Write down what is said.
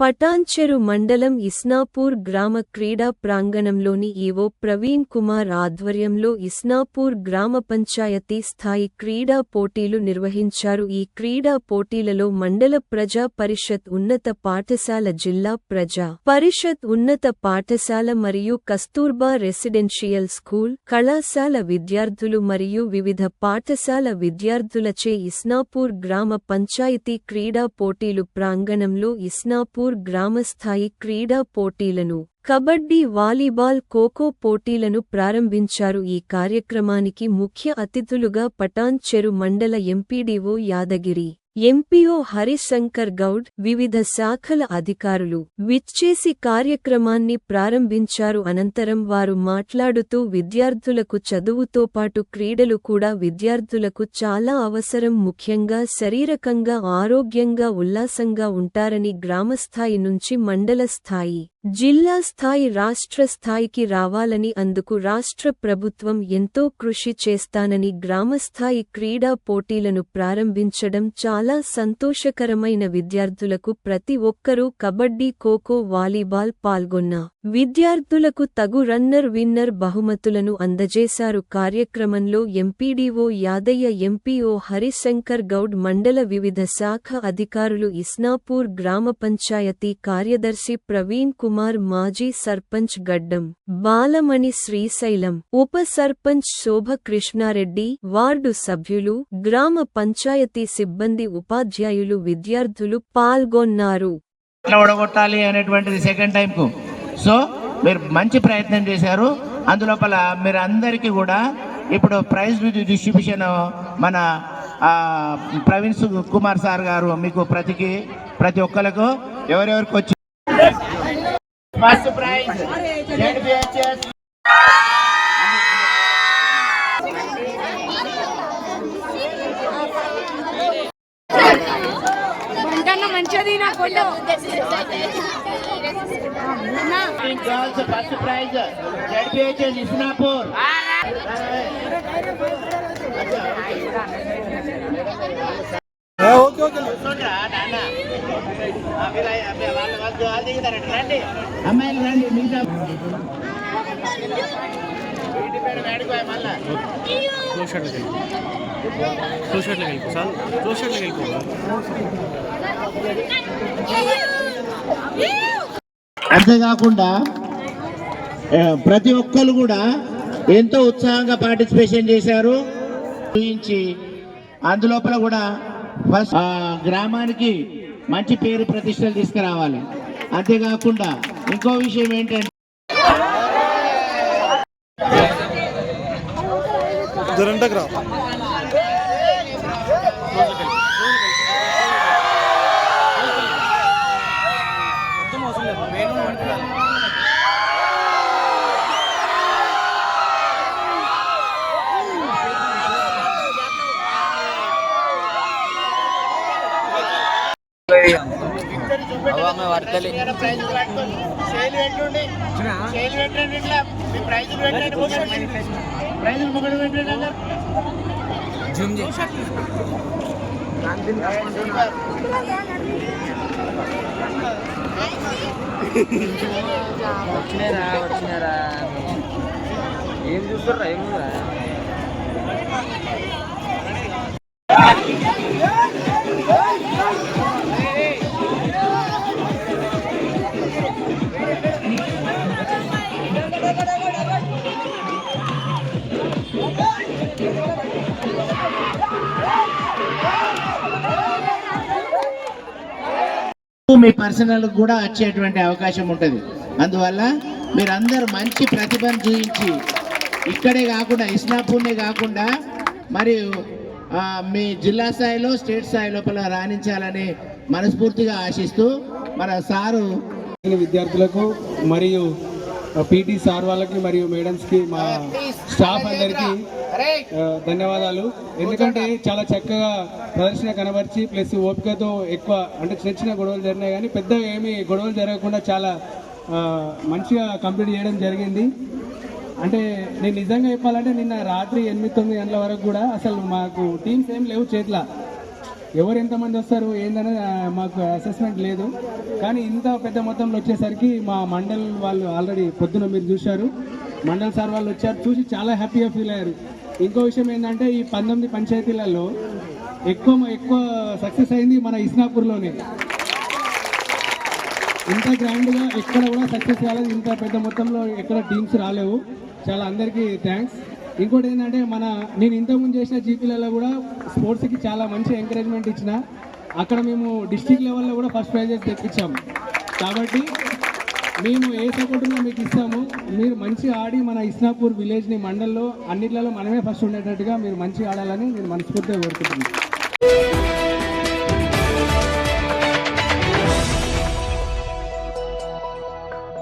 పటాన్చెరు మండలం ఇస్నాపూర్ గ్రామ క్రీడా ప్రాంగణంలోని ఈవో ప్రవీణ్ కుమార్ ఆధ్వర్యంలో ఇస్నాపూర్ గ్రామ పంచాయతీ స్థాయి క్రీడా పోటీలు నిర్వహించారు. ఈ క్రీడా పోటీలలో మండల ప్రజా పరిషత్ ఉన్నత పాఠశాల జిల్లా ప్రజా పరిషత్ ఉన్నత పాఠశాల మరియు కస్తూర్బా రెసిడెన్షియల్ స్కూల్ కళాశాల విద్యార్థులు మరియు వివిధ పాఠశాల విద్యార్థులచే ఇస్నాపూర్ గ్రామ పంచాయతీ క్రీడా పోటీలు ప్రాంగణంలో ఇస్నాపూర్ గ్రామస్థాయి క్రీడా పోటీలను కబడ్డీ వాలీబాల్ ఖోఖో పోటీలను ప్రారంభించారు. ఈ కార్యక్రమానికి ముఖ్య అతిథులుగా పటాన్ చెరు మండల ఎంపీడీఓ యాదగిరి ఎంపీఓ హరిశంకర్ గౌడ్ వివిధ శాఖల అధికారులు విచ్చేసి కార్యక్రమాన్ని ప్రారంభించారు. అనంతరం వారు మాట్లాడుతూ విద్యార్థులకు చదువుతో పాటు క్రీడలు కూడా విద్యార్థులకు చాలా అవసరం. ముఖ్యంగా శరీరకంగా ఆరోగ్యంగా ఉల్లాసంగా ఉంటారని గ్రామస్థాయి నుంచి మండల స్థాయి జిల్లా స్థాయి రాష్ట్ర స్థాయికి రావాలని అందుకు రాష్ట్ర ప్రభుత్వం ఎంతో కృషి చేస్తానని గ్రామస్థాయి క్రీడా పోటీలను ప్రారంభించడం చాలా సంతోషకరమైన విద్యార్థులకు ప్రతి ఒక్కరూ కబడ్డీ ఖోఖో వాలీబాల్ పాల్గొన్న విద్యార్థులకు తగు రన్నర్ విన్నర్ బహుమతులను అందజేశారు. కార్యక్రమంలో ఎంపీడీఓ యాదయ్య ఎంపీఓ హరిశంకర్ గౌడ్ మండల వివిధ శాఖ అధికారులు ఇస్నాపూర్ గ్రామ పంచాయతీ కార్యదర్శి ప్రవీణ్ కుమార్ మాజీ సర్పంచ్ గడ్డం బాలమణి శ్రీశైలం ఉప సర్పంచ్ శోభ కృష్ణారెడ్డి వార్డు సభ్యులు గ్రామ పంచాయతీ సిబ్బంది ఉపాధ్యాయులు విద్యార్థులు పాల్గొన్నారు. ఎట్లా ఓడగొట్టాలి అనేటువంటిది సెకండ్ టైంకు సో మీరు మంచి ప్రయత్నం చేశారు. అందులోపల మీరు అందరికీ కూడా ఇప్పుడు ప్రైజ్ డిస్ట్రిబ్యూషన్ మన ప్రవీణ్ సు- కుమార్ సార్ గారు మీకు ప్రతికి ప్రతి ఒక్కరికి ఎవరెవరికి వచ్చి ఫస్ట్ ప్రైజ్ మంచిది నా Photo girls first prize ZBHS Isnapur కూర్చోండిరా, నాన్న. ఆ, మీరు అయ్య- మీరు వాళ్ళు వద్దు, వాళ్ళు దిగుతారట, రండి. అమ్మాయిలు రండి మిగతా ఇంటి పేరు వేడుకోవాలి మళ్ళా క్లోజ్ షాట్లోకి వెళ్ళిపో క్లోజ్ షాట్లోకి వెళ్ళిపో సార్ క్లోజ్ షాట్లోకి వెళ్ళిపో అంతేకాకుండా ప్రతి ఒక్కరు కూడా ఎంతో ఉత్సాహంగా పార్టిసిపేషన్ చేశారు. చూపించి అందులోపల కూడా ఫస్ట్ గ్రామానికి మంచి పేరు ప్రతిష్టలు తీసుకురావాలి. అంతేకాకుండా ఇంకో విషయం ఏంటంటే జూమ్ వచ్చినారా వచ్చినారా ఏం చూస్తారా ఏముందా మీ పర్సనల్ కూడా వచ్చేటువంటి అవకాశం ఉంటుంది. అందువల్ల మీరందరూ మంచి ప్రతిభను చూపించి ఇక్కడే కాకుండా ఇస్లాపూర్నే కాకుండా మరియు మీ జిల్లా స్థాయిలో స్టేట్ స్థాయి లోపల రాణించాలని మనస్ఫూర్తిగా ఆశిస్తూ మన సారు విద్యార్థులకు మరియు పీటీ సార్ వాళ్ళకి మరియు మేడమ్స్కి మా స్టాఫ్ అందరికీ ధన్యవాదాలు. ఎందుకంటే చాలా చక్కగా ప్రదర్శన కనబరిచి ప్లస్ ఓపికతో ఎక్కువ అంటే చిన్న చిన్న గొడవలు జరిగినాయి కానీ పెద్దగా ఏమీ గొడవలు జరగకుండా చాలా మంచిగా కంప్లీట్ చేయడం జరిగింది. అంటే నేను నిజంగా చెప్పాలంటే నిన్న రాత్రి ఎనిమిది తొమ్మిది గంటల వరకు కూడా అసలు మాకు టీమ్స్ ఏం లేవు చేతిలో. ఎవరు ఎంతమంది వస్తారు ఏందనేది మాకు అసెస్మెంట్ లేదు. కానీ ఇంత పెద్ద మొత్తంలో వచ్చేసరికి మా మండల్ వాళ్ళు ఆల్రెడీ పొద్దున మీరు చూశారు. మండల్ సార్ వాళ్ళు వచ్చారు చూసి చాలా హ్యాపీగా ఫీల్ అయ్యారు. ఇంకో విషయం ఏంటంటే ఈ పంతొమ్మిది పంచాయతీలలో ఎక్కువ ఎక్కువ సక్సెస్ అయింది మన ఇస్నాపూర్లోనే. ఇంత గ్రాండ్గా ఎక్కడ కూడా సక్సెస్ కాలేదు ఇంత పెద్ద మొత్తంలో ఎక్కడ టీమ్స్ రాలేవు. చాలా అందరికీ థ్యాంక్స్ ఇంకోటి ఏంటంటే మన నేను ఇంతకుముందు చేసిన జీపీలలో కూడా స్పోర్ట్స్కి చాలా మంచి ఎంకరేజ్మెంట్ ఇచ్చిన. అక్కడ మేము డిస్టిక్ లెవెల్లో కూడా ఫస్ట్ ప్రైజెస్ తెప్పించాము కాబట్టి మేము ఏ సపోర్ట్ ఉన్నా మీకు ఇస్తాము. మీరు మంచి ఆడి మన ఇస్నాపూర్ విలేజ్ని మండల్లో అన్నిట్లలో మనమే ఫస్ట్ ఉండేటట్టుగా మీరు మంచి ఆడాలని నేను మనస్ఫూర్తిగా కోరుకుంటున్నాను.